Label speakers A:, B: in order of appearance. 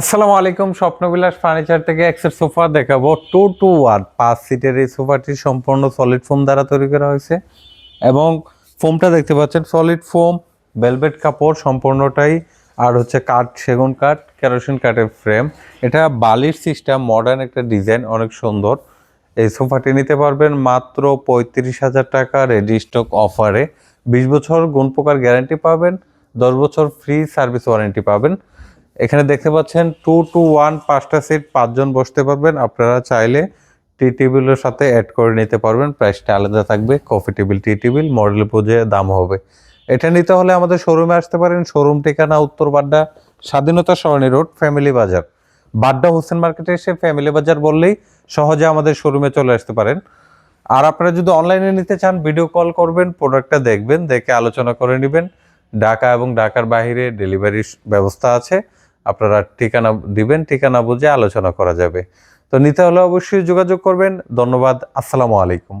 A: আসসালামু আলাইকুম, স্বপ্নবিলাস ফার্নিচার থেকে এক্সের সোফা দেখাবো। টু টু ওয়ান, পাঁচ সিটের এই সোফাটি সম্পূর্ণ সলিড ফোম দ্বারা তৈরি করা হয়েছে। এবং ফোমটা দেখতে পাচ্ছেন সলিড ফোম ভেলভেট কাপড় সম্পূর্ণটাই, আর হচ্ছে কাঠ, সেগুন কাঠ কেরোসিন কাঠের ফ্রেম এটা বালির সিস্টেম মডার্ন একটা ডিজাইন অনেক সুন্দর। এই সোফাটি নিতে পারবেন মাত্র পঁয়ত্রিশ হাজার টাকা রেডি স্টক অফারে বিশ বছর গুণ পোকার গ্যারান্টি পাবেন, দশ বছর ফ্রি সার্ভিস ওয়ারেন্টি পাবেন। এখানে দেখতে পাচ্ছেন টু টু ওয়ান পাঁচটা সিট পাঁচজন বসতে পারবেন। আপনারা চাইলে টি টেবিলের সাথে অ্যাড করে নিতে পারবেন। প্রাইসটা আলাদা থাকবে coffee table tea table model পুজো দাম হবে। এটা নিতে হলে আমাদের শোরুমে আসতে পারেন। শোরুম ঠিকানা উত্তর বাড্ডা, স্বাধীনতা সরণি রোড ফ্যামিলি বাজার। বাড্ডা হোসেন মার্কেটে এসে ফ্যামিলি বাজার বললেই সহজে আমাদের শোরুমে চলে আসতে পারেন। আর আপনারা যদি অনলাইনে নিতে চান ভিডিও কল করবেন প্রোডাক্টটা দেখবেন, দেখে আলোচনা করে নেবেন। ঢাকা এবং ঢাকার বাইরে ডেলিভারির ব্যবস্থা আছে। আপনারা ঠিকানা দিবেন, ঠিকানা বুঝে আলোচনা করা যাবে। তো নিতে হলে অবশ্যই যোগাযোগ করবেন। ধন্যবাদ। আসসালামু আলাইকুম।